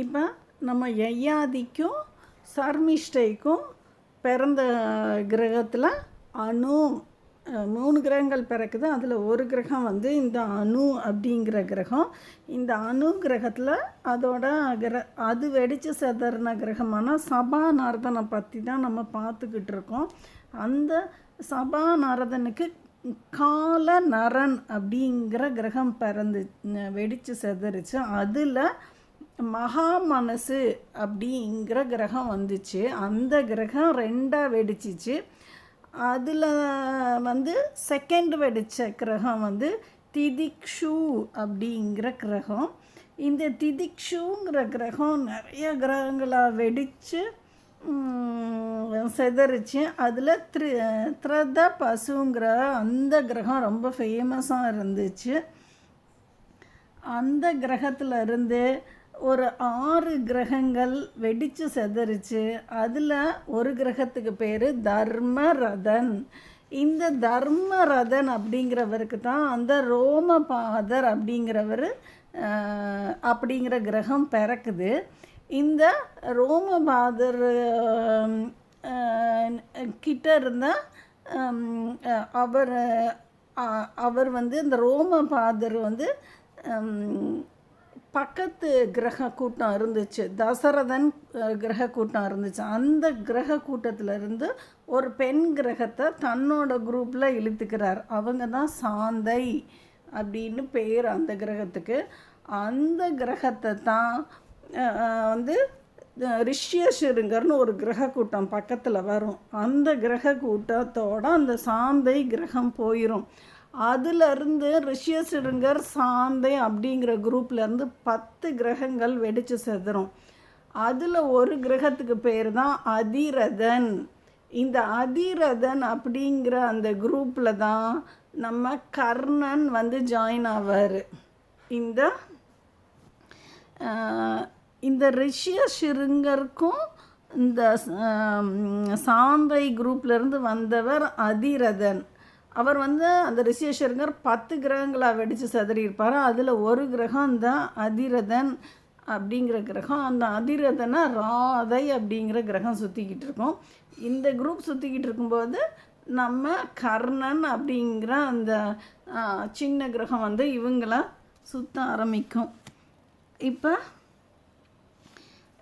இப்போ நம்ம யயாதிக்கும் சர்மிஷ்டைக்கும் பிறந்த கிரகத்தில் அணு மூணு கிரகங்கள் பிறக்குது. அதில் ஒரு கிரகம் வந்து இந்த அணு அப்படிங்கிற கிரகம். இந்த அணு கிரகத்தில் அதோட கிர அது வெடித்து செதறின கிரகமான சபாநாரதனை பற்றி தான் நம்ம பார்த்துக்கிட்டு இருக்கோம். அந்த சபாநாரதனுக்கு கால நரன் அப்படிங்கிற கிரகம் பிறந்து வெடித்து செதறிச்சு. அதில் மகா மனசு அப்படிங்கிற கிரகம் வந்துச்சு. அந்த கிரகம் ரெண்டாக வெடிச்சிச்சு. அதில் வந்து செகண்ட் வெடித்த கிரகம் வந்து திதிக்ஷு அப்படிங்கிற கிரகம். இந்த திதிக்ஷுங்கிற கிரகம் நிறைய கிரகங்களாக வெடித்து செதறிச்சு. அதில் த்ரி த்ரத பசுங்கிற அந்த கிரகம் ரொம்ப ஃபேமஸாக இருந்துச்சு. அந்த கிரகத்தில் இருந்து ஒரு ஆறு கிரகங்கள் வெடித்து செதறிச்சு அதில் ஒரு கிரகத்துக்கு பேர் தர்மரதன். இந்த தர்மரதன் அப்படிங்கிறவருக்கு தான் அந்த ரோமபாதர் அப்படிங்கிறவர் அப்படிங்கிற கிரகம் பிறக்குது. இந்த ரோமபாதர் கிட்ட இருந்த அவர் அவர் வந்து இந்த ரோமபாதர் வந்து பக்கத்து கிரக கூட்டம் இருந்துச்சு. தசரதன் கிரக கூட்டம் இருந்துச்சு. அந்த கிரக கூட்டத்திலிருந்து ஒரு பெண் கிரகத்தை தன்னோட குரூப்பில் இழுத்துக்கிறார். அவங்க தான் சாந்தை அப்படின்னு பேர் அந்த கிரகத்துக்கு. அந்த கிரகத்தை தான் வந்து ரிஷ்யசிருங்கர்னு ஒரு கிரக கூட்டம் பக்கத்தில் வரும். அந்த கிரக கூட்டத்தோட அந்த சாந்தை கிரகம் போயிடும் அதிலிருந்து ரிஷ்யசிருங்கர் சாந்தை அப்படிங்கிற குரூப்லேருந்து பத்து கிரகங்கள் வெடித்து செதறும். அதில் ஒரு கிரகத்துக்கு பேர் தான் அதிரதன். இந்த அதிரதன் அப்படிங்கிற அந்த குரூப்பில் தான் நம்ம கர்ணன் வந்து ஜாயின் ஆவார். இந்த இந்த ரிஷிய சிருங்கருக்கும் இந்த சாந்தை குரூப்லேருந்து வந்தவர் அதிரதன். அவர் வந்து அந்த ரிஷிய பத்து கிரகங்களாக வெடித்து சதறியிருப்பார். அதில் ஒரு கிரகம் இந்த அதிரதன் அப்படிங்கிற கிரகம். அந்த அதிரதனை ராதை அப்படிங்கிற கிரகம் சுற்றிக்கிட்டு இருக்கும். இந்த குரூப் சுற்றிக்கிட்டு இருக்கும்போது நம்ம கர்ணன் அப்படிங்கிற அந்த சின்ன கிரகம் வந்து இவங்கள சுத்த ஆரம்பிக்கும். இப்போ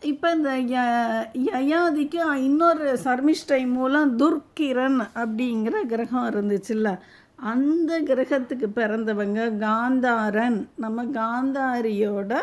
இப்போ இந்த ய- யயாதிக்கு இன்னொரு சர்மிஷ்டை மூலம் துர்கிரண் அப்படிங்கிற கிரகம் இருந்துச்சுல்ல. அந்த கிரகத்துக்கு பிறந்தவங்க காந்தாரன். நம்ம காந்தாரியோட